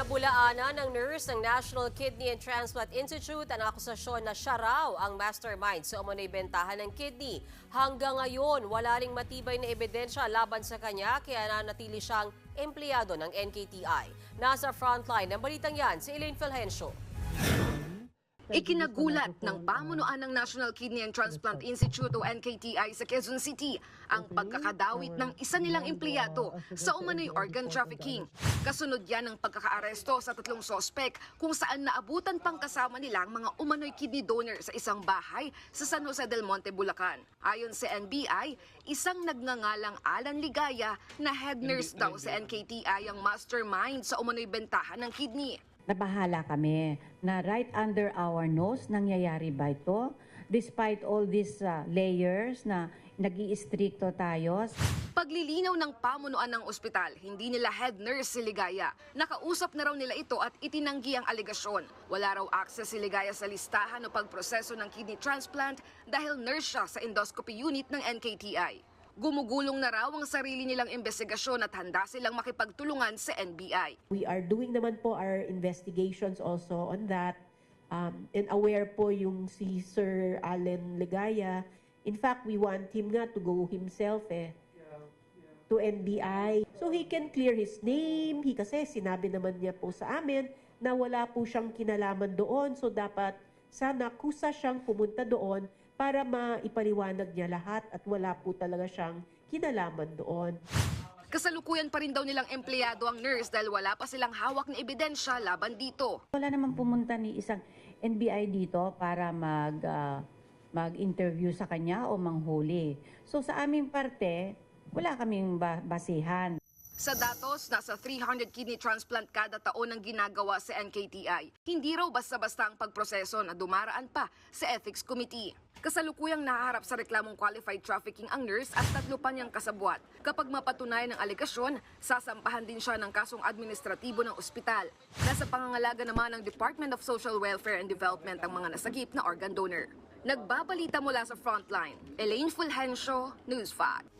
Pinabulaanan ng nurse ng National Kidney and Transplant Institute ang akusasyon na siya raw ang mastermind sa umano'y bentahan ng kidney. Hanggang ngayon, wala ring matibay na ebidensya laban sa kanya kaya nanatili siyang empleyado ng NKTI. Nasa frontline ng balitang yan si Elaine Fulgencio. Ikinagulat ng pamunuan ng National Kidney and Transplant Institute o NKTI sa Quezon City ang pagkakadawit ng isa nilang empleyado sa umano'y organ trafficking. Kasunod yan ng pagkakaaresto sa tatlong sospek kung saan naabutan pang kasama nila ang mga umano'y kidney donor sa isang bahay sa San Jose del Monte, Bulacan. Ayon sa NBI, isang nagngangalang Alan Ligaya na head nurse daw sa NKTI ang mastermind sa umano'y bentahan ng kidney. Nabahala kami na right under our nose nangyayari ba ito despite all these uh, layers na nag iistrikto tayo. Paglilinaw ng pamunuan ng ospital, hindi nila head nurse si Ligaya. Nakausap na raw nila ito at itinanggi ang aligasyon. Wala raw access si Ligaya sa listahan o pagproseso ng kidney transplant dahil nurse siya sa endoscopy unit ng NKTI. Gumugulong na raw ang sarili nilang investigasyon at handa silang makipagtulungan sa NBI. We are doing naman po our investigations also on that. Um, and aware po yung si Sir Allen Ligaya. In fact, we want him nga to go himself eh to NBI. So he can clear his name. He kasi sinabi naman niya po sa amin na wala po siyang kinalaman doon. So dapat sana kusa siyang pumunta doon para maipaliwanag niya lahat at wala po talaga siyang kinalaman doon. Kasalukuyan pa rin daw nilang empleyado ang nurse dahil wala pa silang hawak na ebidensya laban dito. Wala namang pumunta ni isang NBI dito para mag uh, mag-interview sa kanya o manghuli. So sa aming parte, wala kaming ba- basihan. Sa datos, nasa 300 kidney transplant kada taon ang ginagawa sa NKTI. Hindi raw basta-basta ang pagproseso na dumaraan pa sa Ethics Committee. Kasalukuyang nahaharap sa reklamong qualified trafficking ang nurse at tatlo pa niyang kasabwat. Kapag mapatunayan ang aligasyon, sasampahan din siya ng kasong administratibo ng ospital. Nasa pangangalaga naman ng Department of Social Welfare and Development ang mga nasagip na organ donor. Nagbabalita mula sa frontline, Elaine Fulgencio, News 5.